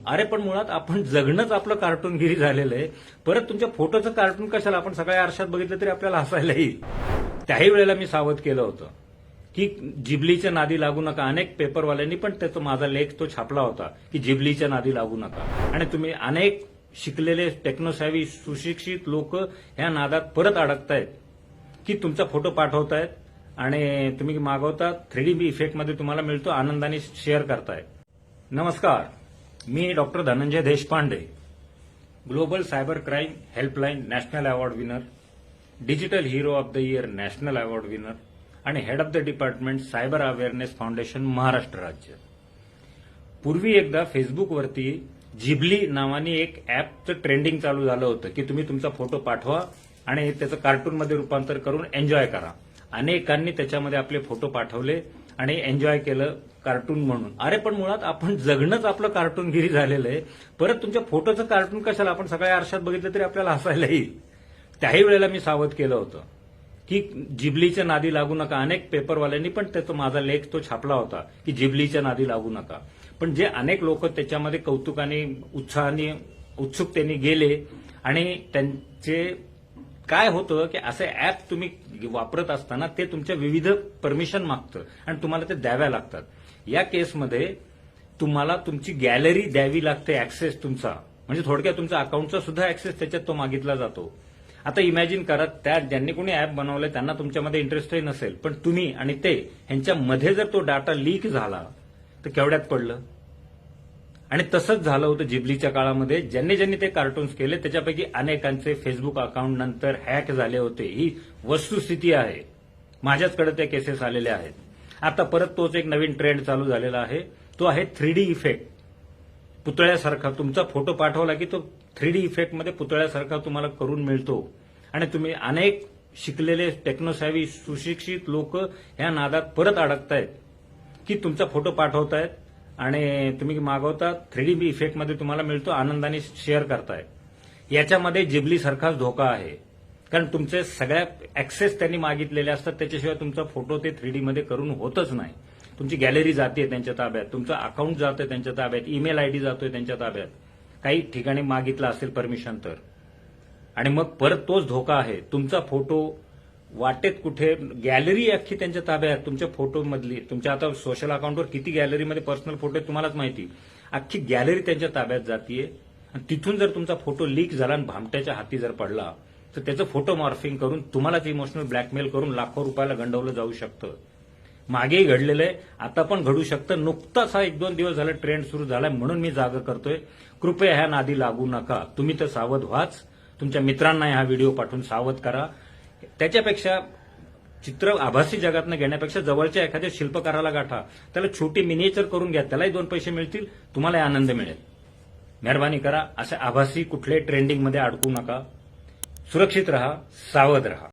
अरे पण मुळात आपण जगणंच आपलं कार्टूनगिरी झालेलं आहे. परत तुमच्या फोटोचं कार्टून कशाला? आपण सगळ्या आरशात बघितलं तरी आपल्याला हसायला येईल. त्याही वेळेला मी सावध केलं होतं की जिबलीच्या नादी लागू नका. अनेक पेपरवाल्यांनी पण त्याचा माझा लेख तो छापला होता की जिबलीच्या नादी लागू नका. आणि तुम्ही अनेक शिकलेले टेक्नोसॅवी सुशिक्षित लोक ह्या नादात परत अडकतायत की तुमचा फोटो पाठवतायत आणि तुम्ही मागवता. थ्री डी इफेक्टमध्ये तुम्हाला मिळतो. आनंदाने शेअर करताय नमस्कार. मी doctor Dhananjay Deshpande global cyber crime helpline national award winner digital hero of the year national award winner आणि head of the department cyber awareness foundation Maharashtra राज्य. पूर्वी एकदा फेसबुकवरती जिबली नावाने एक ॲपचं ट्रेंडिंग चालू झालं होतं की तुम्ही तुमचा फोटो पाठवा आणि त्याचं कार्टूनमध्ये रूपांतर करून एन्जॉय करा. अनेकांनी त्याच्यामध्ये आपले फोटो पाठवले आणि एन्जॉय केलं कार्टून म्हणून. अरे पण मुळात आपण जगणंच आपलं कार्टूनगिरी झालेलं आहे. परत तुमच्या फोटोचं कार्टून कशाला? आपण सगळ्या आरशात बघितलं तरी आपल्याला हसायला येईल. त्याही वेळेला मी सावध केलं होतं. की जिबलीच्या नादी लागू नका. अनेक पेपरवाल्यांनी पण त्याचा माझा लेख तो छापला होता की जिबलीच्या नादी लागू नका. पण जे अनेक लोक त्याच्यामध्ये कौतुकाने उत्साहाने उत्सुकतेने गेले आणि त्यांचे काय होतं की असे ऍप तुम्ही वापरत असताना ते तुमच्या विविध परमिशन मागतं आणि तुम्हाला ते द्याव्या लागतात. या केसमध्ये तुम्हाला तुमची गॅलरी द्यावी लागते ऍक्सेस तुमचा. म्हणजे थोडक्यात तुमचा अकाउंटचा सुद्धा ऍक्सेस त्याच्यात तो मागितला जातो. आता इमॅजिन करा त्या ज्यांनी कोणी ऍप बनवलंय त्यांना तुमच्यामध्ये इंटरेस्टही नसेल. पण तुम्ही आणि ते ह्यांच्यामध्ये जर तो डाटा लीक झाला तर केवढ्यात पडलं? आणि तसंच झालं होतं जिबलीच्या काळामध्ये. ज्यांनी ज्यांनी ते कार्टून्स केले त्याच्यापैकी अनेकांचे फेसबुक अकाउंट नंतर हॅक झाले होते. ही वस्तुस्थिती आहे. माझ्याचकडे त्या केसेस आलेल्या आहेत. आता परत तोच एक नवीन ट्रेंड चालू झालेला आहे. तो आहे थ्री डी इफेक्ट पुतळ्यासारखा. तुमचा फोटो पाठवला की तो थ्री डी इफेक्टमध्ये पुतळ्यासारखा तुम्हाला करून मिळतो. आणि तुम्ही अनेक शिकलेले टेक्नोसॅवी सुशिक्षित लोक ह्या नादात परत अडकतायत. की तुमचा फोटो पाठवतायत. आणि तुम्ही मागवता थ्री डी बी इफेक्टमध्ये तुम्हाला मिळतो आनंदाने शेअर करताय. याच्यामध्ये जिबली सारखाच धोका आहे. कारण तुमचे सगळ्या ऍक्सेस त्यांनी मागितलेले असतात त्याच्याशिवाय तुमचा फोटो ते थ्री डी मध्ये करून होतच नाही. तुमची गॅलरी जाते त्यांच्या ताब्यात तुमचं अकाउंट जातं त्यांच्या ताब्यात ईमेल आयडी जातोय त्यांच्या ताब्यात. काही ठिकाणी मागितलं असेल परमिशन तर. आणि मग परत तोच धोका आहे. तुमचा फोटो वाटेत कुठे गॅलरी अख्खी त्यांच्या ताब्यात तुमच्या फोटोमधली तुमच्या आता सोशल अकाउंटवर किती गॅलरीमध्ये पर्सनल फोटो आहेत तुम्हालाच माहिती. अख्खी गॅलरी त्यांच्या ताब्यात जातीये. आणि तिथून जर तुमचा फोटो लीक झाला आणि भामट्याच्या हाती जर पडला तर त्याचं फोटो मॉर्फिंग करून तुम्हालाच इमोशनल ब्लॅकमेल करून लाखो रुपयाला गंडवलं जाऊ शकतं. मागेही घडलेलं आहे. आता पण घडू शकतं. नुकताच हा एक दोन दिवस झाला ट्रेंड सुरू झालाय म्हणून मी जागा करतोय. कृपया ह्या नादी लागू नका. तुम्ही तर सावध व्हाच. तुमच्या मित्रांना हा व्हिडिओ पाठवून सावध करा. त्याच्यापेक्षा चित्र आभासी जगातनं घेण्यापेक्षा जवळच्या एखाद्या शिल्पकाराला गाठा. त्याला छोटी मिनिएचर करून घ्या त्यालाही दोन पैसे मिळतील तुम्हालाही आनंद मिळेल. मेहरबानी करा अशा आभासी कुठल्याही ट्रेंडिंगमध्ये अडकू नका. सुरक्षित रहा सावध रहा.